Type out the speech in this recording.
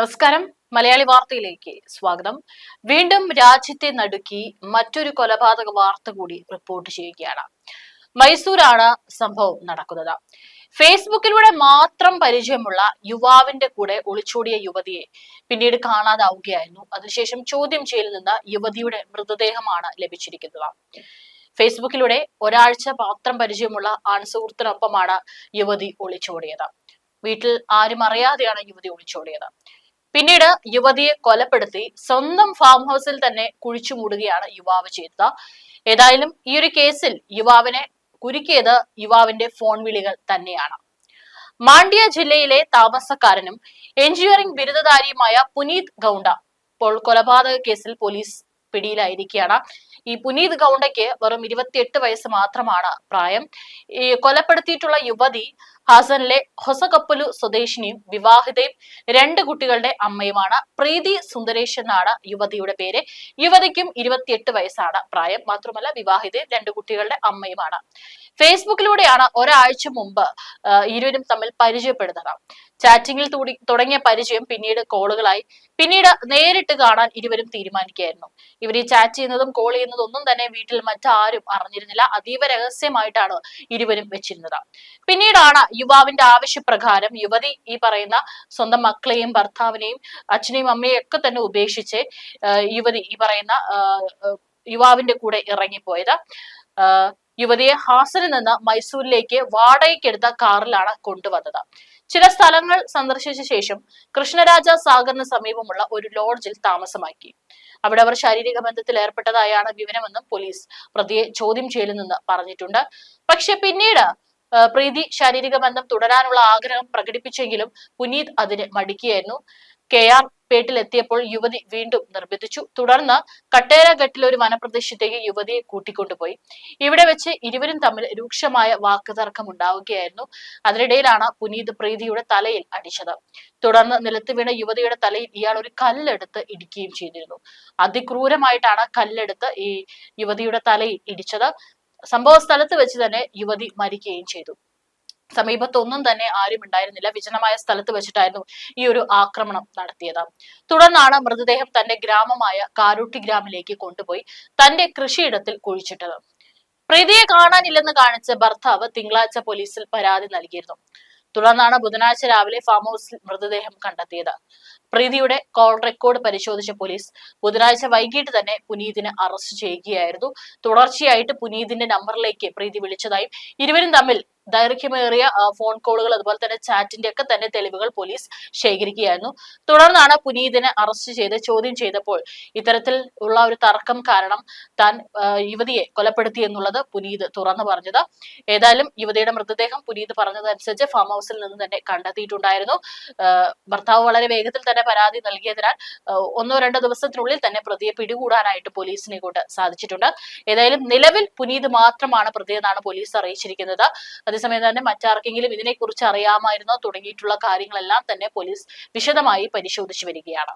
നമസ്കാരം. മലയാളി വാർത്തയിലേക്ക് സ്വാഗതം. വീണ്ടും രാജ്യത്തെ നടുക്കി മറ്റൊരു കൊലപാതക വാർത്ത കൂടി റിപ്പോർട്ട് ചെയ്യുകയാണ്. മൈസൂരാണ് സംഭവം നടക്കുന്നത്. ഫേസ്ബുക്കിലൂടെ മാത്രം പരിചയമുള്ള യുവാവിന്റെ കൂടെ ഒളിച്ചോടിയ യുവതിയെ പിന്നീട് കാണാതാവുകയായിരുന്നു. അതിനുശേഷം ചോദ്യം ചെയ്യലിൽ നിന്ന് യുവതിയുടെ മൃതദേഹമാണ് ലഭിച്ചിരിക്കുന്നത്. ഫേസ്ബുക്കിലൂടെ ഒരാഴ്ച മാത്രം പരിചയമുള്ള ആൺസുഹൃത്തിനൊപ്പമാണ് യുവതി ഒളിച്ചോടിയത്. വീട്ടിൽ ആരും അറിയാതെയാണ് യുവതി ഒളിച്ചോടിയത്. പിന്നീട് യുവതിയെ കൊലപ്പെടുത്തി സ്വന്തം ഫാം ഹൗസിൽ തന്നെ കുഴിച്ചു മൂടുകയാണ് യുവാവ് ചെയ്തത്. ഏതായാലും ഈ ഒരു കേസിൽ യുവാവിനെ കുരുക്കിയത് യുവാവിന്റെ ഫോൺ വിളികൾ തന്നെയാണ്. മാണ്ഡ്യ ജില്ലയിലെ താമസക്കാരനും എഞ്ചിനീയറിംഗ് ബിരുദധാരിയുമായ പുനീത് ഗൗണ്ട ഇപ്പോൾ കൊലപാതക കേസിൽ പോലീസ് പിടിയിലായിരിക്കുകയാണ്. ഈ പുനീത് ഗൗണ്ടയ്ക്ക് വെറും ഇരുപത്തിയെട്ട് വയസ്സ് മാത്രമാണ് പ്രായം. ഈ കൊലപ്പെടുത്തിയിട്ടുള്ള യുവതി ഹാസനിലെ ഹൊസകപ്പലു സ്വദേശിനിയും വിവാഹിതയും രണ്ട് കുട്ടികളുടെ അമ്മയുമാണ്. പ്രീതി സുന്ദരേഷ് എന്നാണ് യുവതിയുടെ പേര്. യുവതിക്കും ഇരുപത്തിയെട്ട് വയസ്സാണ് പ്രായം. മാത്രമല്ല വിവാഹിതയും രണ്ട് കുട്ടികളുടെ അമ്മയുമാണ്. ഫേസ്ബുക്കിലൂടെയാണ് ഒരാഴ്ച മുമ്പ് ഇരുവരും തമ്മിൽ പരിചയപ്പെടുന്നത്. ചാറ്റിംഗിൽ തുടങ്ങിയ പരിചയം പിന്നീട് കോളുകളായി. പിന്നീട് നേരിട്ട് കാണാൻ ഇരുവരും തീരുമാനിക്കുകയായിരുന്നു. ഇവർ ഈ ചാറ്റ് ചെയ്യുന്നതും കോൾ ചെയ്യുന്നതും ഒന്നും തന്നെ വീട്ടിൽ മറ്റാരും അറിഞ്ഞിരുന്നില്ല. അതീവ രഹസ്യമായിട്ടാണ് ഇരുവരും വെച്ചിരുന്നത്. പിന്നീടാണ് യുവാവിന്റെ ആവശ്യപ്രകാരം യുവതി ഈ പറയുന്ന സ്വന്തം മക്കളെയും ഭർത്താവിനെയും അച്ഛനെയും അമ്മയെയും ഒക്കെ തന്നെ ഉപേക്ഷിച്ച് യുവതി ഈ പറയുന്ന യുവാവിന്റെ കൂടെ ഇറങ്ങിപ്പോയത്. യുവതിയെ ഹാസനിൽ നിന്ന് മൈസൂരിലേക്ക് വാടകയ്ക്കെടുത്ത കാറിലാണ് കൊണ്ടുവന്നത്. ചില സ്ഥലങ്ങൾ സന്ദർശിച്ച ശേഷം കൃഷ്ണരാജ സാഗറിന് സമീപമുള്ള ഒരു ലോഡ്ജിൽ താമസമാക്കി. അവിടെ അവർ ശാരീരിക ബന്ധത്തിൽ ഏർപ്പെട്ടതായാണ് വിവരമെന്നും പോലീസ് പ്രതിയെ ചോദ്യം ചെയ്യലിൽ നിന്ന് പറഞ്ഞിട്ടുണ്ട്. പക്ഷെ പിന്നീട് പ്രീതി ശാരീരിക ബന്ധം തുടരാനുള്ള ആഗ്രഹം പ്രകടിപ്പിച്ചെങ്കിലും പുനീത് അതിന് മടിക്കുകയായിരുന്നു. കെ ആർ പേട്ടിലെത്തിയപ്പോൾ യുവതി വീണ്ടും നിർബന്ധിച്ചു. തുടർന്ന് കട്ടേരഘട്ടിലെ ഒരു വനപ്രദേശത്തേക്ക് യുവതിയെ കൂട്ടിക്കൊണ്ടുപോയി. ഇവിടെ വെച്ച് ഇരുവരും തമ്മിൽ രൂക്ഷമായ വാക്കുതർക്കം ഉണ്ടാവുകയായിരുന്നു. അതിനിടയിലാണ് പുനീത് പ്രീതിയുടെ തലയിൽ അടിച്ചത്. തുടർന്ന് നിലത്ത് വീണ യുവതിയുടെ തലയിൽ ഇയാൾ ഒരു കല്ലെടുത്ത് ഇടിക്കുകയും ചെയ്തിരുന്നു. അതിക്രൂരമായിട്ടാണ് കല്ലെടുത്ത് ഈ യുവതിയുടെ തലയിൽ ഇടിച്ചത്. സംഭവ സ്ഥലത്ത് വെച്ച് തന്നെ യുവതി മരിക്കുകയും ചെയ്തു. സമീപത്തൊന്നും തന്നെ ആരും ഉണ്ടായിരുന്നില്ല. വിജനമായ സ്ഥലത്ത് വെച്ചിട്ടായിരുന്നു ഈ ഒരു ആക്രമണം നടത്തിയത്. തുടർന്നാണ് മൃതദേഹം തന്റെ ഗ്രാമമായ കാരൂട്ടി ഗ്രാമിലേക്ക് കൊണ്ടുപോയി തന്റെ കൃഷിയിടത്തിൽ കുഴിച്ചിട്ടത്. പ്രീതിയെ കാണാനില്ലെന്ന് കാണിച്ച് ഭർത്താവ് തിങ്കളാഴ്ച പോലീസിൽ പരാതി നൽകിയിരുന്നു. തുടർന്നാണ് ബുധനാഴ്ച രാവിലെ ഫാം ഹൗസിൽ മൃതദേഹം കണ്ടെത്തിയത്. പ്രീതിയുടെ കോൾ റെക്കോർഡ് പരിശോധിച്ച പോലീസ് ബുധനാഴ്ച വൈകിട്ട് തന്നെ പുനീതിനെ അറസ്റ്റ് ചെയ്യുകയായിരുന്നു. തുടർച്ചയായിട്ട് പുനീതിന്റെ നമ്പറിലേക്ക് പ്രീതി വിളിച്ചതായും ഇരുവരും തമ്മിൽ ദൈർഘ്യമേറിയ ഫോൺ കോളുകൾ അതുപോലെ തന്നെ ചാറ്റിന്റെ ഒക്കെ തന്നെ തെളിവുകൾ പോലീസ് ശേഖരിക്കുകയായിരുന്നു. തുടർന്നാണ് പുനീതിനെ അറസ്റ്റ് ചെയ്ത് ചോദ്യം ചെയ്തപ്പോൾ ഇത്തരത്തിൽ ഉള്ള ഒരു തർക്കം കാരണം താൻ യുവതിയെ കൊലപ്പെടുത്തി എന്നുള്ളത് പുനീത് തുറന്നു പറഞ്ഞത്. ഏതായാലും യുവതിയുടെ മൃതദേഹം പുനീത് പറഞ്ഞതനുസരിച്ച് ഫാം ഹൗസിൽ നിന്ന് തന്നെ കണ്ടെത്തിയിട്ടുണ്ടായിരുന്നു. ഭർത്താവ് വളരെ വേഗത്തിൽ തന്നെ ഇങ്ങനെ പരാതി നൽകിയതിനാൽ ഒന്നോ രണ്ടോ ദിവസത്തിനുള്ളിൽ തന്നെ പ്രതിയെ പിടികൂടാനായിട്ട് പോലീസിനെ കൊണ്ട് സാധിച്ചിട്ടുണ്ട്. ഏതായാലും നിലവിൽ പുനീത് മാത്രമാണ് പ്രതിയെന്നാണ് പോലീസ് അറിയിച്ചിരിക്കുന്നത്. അതേസമയം തന്നെ മറ്റാർക്കെങ്കിലും ഇതിനെക്കുറിച്ച് അറിയാമായിരുന്നോ തുടങ്ങിയിട്ടുള്ള കാര്യങ്ങളെല്ലാം തന്നെ പോലീസ് വിശദമായി പരിശോധിച്ചു വരികയാണ്.